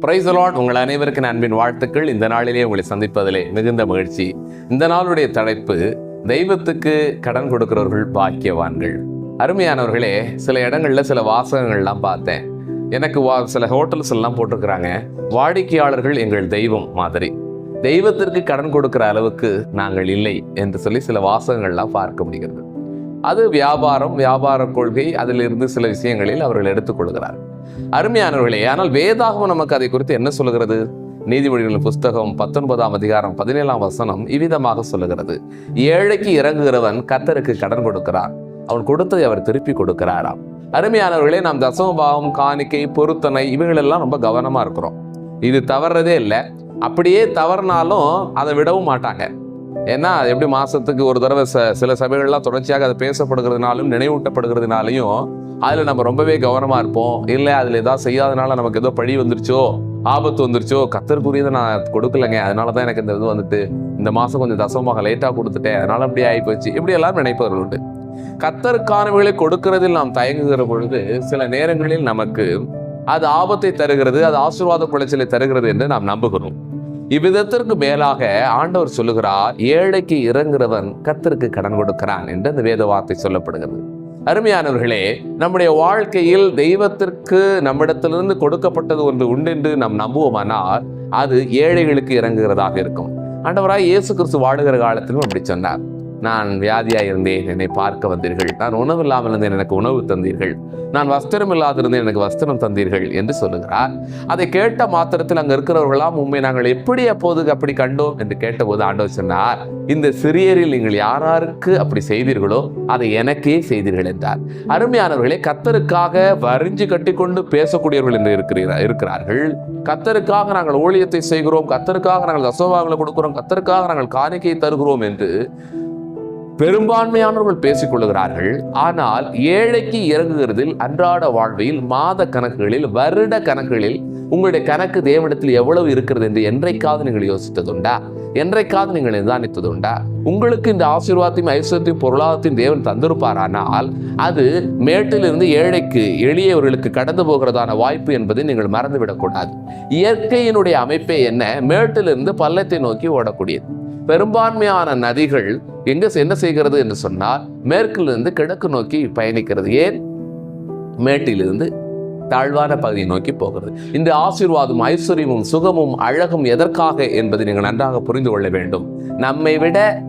Price Lord உங்கள் அனைவருக்கும் அன்பின் வாழ்த்துக்கள். இந்த நாளிலே உங்களை சந்திப்பதிலே மிகுந்த மகிழ்ச்சி. இந்த நாளுடைய தலைப்பு தெய்வத்துக்கு கடன் கொடுக்கிறவர்கள் பாக்கியவான்கள். அருமையானவர்களே சில இடங்கள்ல சில வாசகங்கள்லாம் பார்த்தேன். எனக்கு வா சில ஹோட்டல்ஸ் எல்லாம் போட்டிருக்கிறாங்க. வாடிக்கையாளர்கள் எங்கள் தெய்வம் மாதிரி. தெய்வத்திற்கு கடன் கொடுக்கிற அளவுக்கு நாங்கள் இல்லை என்று சொல்லி சில வாசகங்கள்லாம் பார்க்க முடிகிறது. அது வியாபாரம் வியாபார கொள்கை அதிலிருந்து சில விஷயங்களில் அவர்கள் எடுத்துக்கொள்கிறார்கள். அருமையானவர்களே ஆனால் வேதாகமம் நமக்கு அதை குறித்து என்ன சொல்லுகிறது? நீதிமொழிகளின் புஸ்தகம் பத்தொன்பதாம் அதிகாரம் பதினேழாம் வசனம் இவ்விதமாக சொல்லுகிறது. ஏழைக்கு இறங்குகிறவன் கத்தருக்கு கடன் கொடுக்கிறான். அவன் கொடுத்ததை அவர் திருப்பி கொடுக்கிறாராம். அருமையானவர்களே நாம் தசமபாவம் காணிக்கை பொருத்தனை இவைகளெல்லாம் ரொம்ப கவனமாக இருக்கிறோம். இது தவறதே இல்லை. அப்படியே தவறுனாலும் அதை விடவும் மாட்டாங்க. ஏன்னா அது எப்படி மாசத்துக்கு ஒரு தடவை ச- சில சபைகள்லாம் தொடர்ச்சியாக அது பேசப்படுகிறதுனாலும் நினைவூட்டப்படுகிறதுனாலையும் அதுல நம்ம ரொம்பவே கவனமா இருப்போம். இல்லை அதுல ஏதாவது செய்யாதனால நமக்கு ஏதோ பழி வந்துருச்சோ ஆபத்து வந்துருச்சோ கத்தருக்குரியதை நான் கொடுக்கலங்க. அதனால தான் எனக்கு இந்த இது வந்துட்டு இந்த மாசம் கொஞ்சம் தசமமாக லேட்டா கொடுத்துட்டேன். அதனால அப்படி ஆகி போச்சு இப்படி எல்லாம் நினைப்பவர்கள் உண்டு. கத்தருக்கானவைகளை கொடுக்கிறதில் நாம் தயங்குகிற பொழுது சில நேரங்களில் நமக்கு அது ஆபத்தை தருகிறது அது ஆசீர்வாத குலைச்சலை தருகிறது என்று நாம் நம்புகிறோம். இவ்விதத்திற்கு மேலாக ஆண்டவர் சொல்லுகிறார் ஏழைக்கு இறங்குறவன் கத்தருக்கு கடன் கொடுக்கிறான் என்று அந்த வேத வார்த்தை சொல்லப்படுகிறது. அருமையானவர்களே நம்முடைய வாழ்க்கையில் தெய்வத்திற்கு நம்மிடத்திலிருந்து கொடுக்கப்பட்டது ஒன்று உண்டு என்று நாம் நம்புவோமானால் அது ஏழைகளுக்கு இறங்குகிறதாக இருக்கும். ஆண்டவராய் இயேசு கிறிஸ்து வாழுகிற காலத்திலும் அப்படி சொன்னார். நான் வியாதியாக இருந்தேன் என்னை பார்க்க வந்தீர்கள். நான் உணவு இல்லாமல் இருந்தேன் எனக்கு உணவு தந்தீர்கள். நான் வஸ்திரம் இல்லாதிருந்தேன் எனக்கு வஸ்திரம் தந்தீர்கள் என்று சொல்லுகிறார். அதை கேட்ட மாத்திரத்தில் அங்கே இருக்கிறவர்களாம் உண்மை நாங்கள் எப்படி அப்போது அப்படி கண்டோம்? என்று கேட்டபோது ஆண்டவர் சொன்னார் இந்த சிறியரில் நீங்கள் யாராருக்கு அப்படி செய்தீர்களோ அதை எனக்கே செய்தீர்கள் என்றார். அருமையானவர்களே கத்தருக்காக வரிஞ்சு கட்டிக்கொண்டு பேசக்கூடியவர்கள் என்று இருக்கிறீரா இருக்கிறார்கள். கத்தருக்காக நாங்கள் ஊழியத்தை செய்கிறோம் கத்தருக்காக நாங்கள் தசோபாகளை கொடுக்கிறோம் கத்தருக்காக நாங்கள் காணிக்கையை தருகிறோம் என்று பெரும்பான்மையானவர்கள் பேசிக் கொள்கிறார்கள் ஆனால் ஏழைக்கு இறங்குகிறதில் அன்றாட வாழ்வில் மாத கணக்குகளில் வருட கணக்குகளில் உங்களுடைய கணக்கு தேவனிடத்தில் எவ்வளவு இருக்கிறது என்று என்றைக்காவது நீங்கள் யோசித்ததுண்டா? என்றைக்காவது நீங்கள் நிதானித்ததுண்டா உங்களுக்கு இந்த ஆசீர்வாதத்தையும் ஐஸ்வர்யத்தையும் பொருளாதாரத்தையும் தேவன் தந்திருப்பாரானால் அது மேட்டிலிருந்து ஏழைக்கு எளியவர்களுக்கு கடந்து போகிறதான வாய்ப்பு என்பதை நீங்கள் மறந்துவிடக்கூடாது. இயற்கையினுடைய அமைப்பே என்ன? மேட்டிலிருந்து பள்ளத்தை நோக்கி ஓடக்கூடியது. பெரும்பான்மையான நதிகள் எங்க என்ன செய்கிறது என்று சொன்னால் மேற்கிலிருந்து கிழக்கு நோக்கி பயணிக்கிறது. ஏன்? மேட்டிலிருந்து தாழ்வான பகுதியை நோக்கி போகிறது. இந்த ஆசீர்வாதம் ஐஸ்வர்யமும் சுகமும் அழகும் எதற்காக என்பதை நீங்கள் நன்றாக புரிந்து கொள்ள வேண்டும். நம்மை விட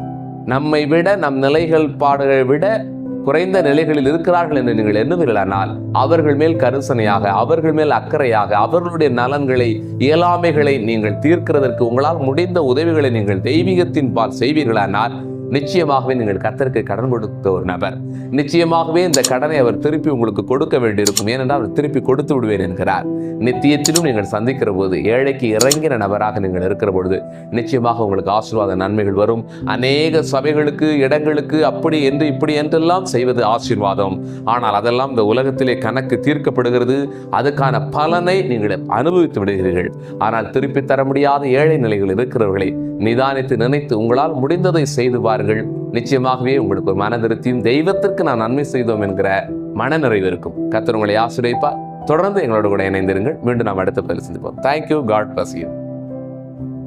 நம்மை விட நம் நிலைகள் பாடுகளை விட குறைந்த நிலைகளில் இருக்கிறார்கள் என்று நீங்கள் எண்ணுவீர்களானால் அவர்கள் மேல் கருசனையாக அவர்கள் மேல் அக்கறையாக அவர்களுடைய நலன்களை இயலாமைகளை நீங்கள் தீர்க்கிறதற்கு உங்களால் முடிந்த உதவிகளை நீங்கள் தெய்வீகத்தின் பால் செய்வீர்களானால் நிச்சயமாகவே நீங்கள் கத்தருக்கு கடன் கொடுத்த ஒரு நபர். நிச்சயமாகவே இந்த கடனை அவர் திருப்பி உங்களுக்கு கொடுக்க வேண்டியிருக்கும். ஏனென்றால் அவர் திருப்பி கொடுத்து விடுவேன் என்கிறார். நித்தியத்திலும் நீங்கள் சந்திக்கிற போது ஏழைக்கு இறங்கின நபராக நீங்கள் இருக்கிற பொழுது நிச்சயமாக உங்களுக்கு ஆசீர்வாத நன்மைகள் வரும். அநேக சபைகளுக்கு இடங்களுக்கு அப்படி என்று இப்படி என்றெல்லாம் செய்வது ஆசீர்வாதம். ஆனால் அதெல்லாம் இந்த உலகத்திலே கணக்கு தீர்க்கப்படுகிறது. அதுக்கான பலனை நீங்கள் அனுபவித்து விடுகிறீர்கள். ஆனால் திருப்பி தர முடியாத ஏழை நிலைகள் இருக்கிறவர்களை நிதானித்து நினைத்து உங்களால் முடிந்ததை செய்து பாருங்கள். நிச்சயமாகவே உங்களுக்கு ஒரு மன திருத்தியும் தெய்வத்திற்கு நான் நன்மை செய்தோம் என்கிற மனநிறைவு இருக்கும். கத்தர் உங்களை ஆசிரியப்பார் தொடர்ந்து எங்களோட கூட இணைந்திருங்கள். மீண்டும் நாம் அடுத்த பதில் சந்திப்போம். Thank you God bless you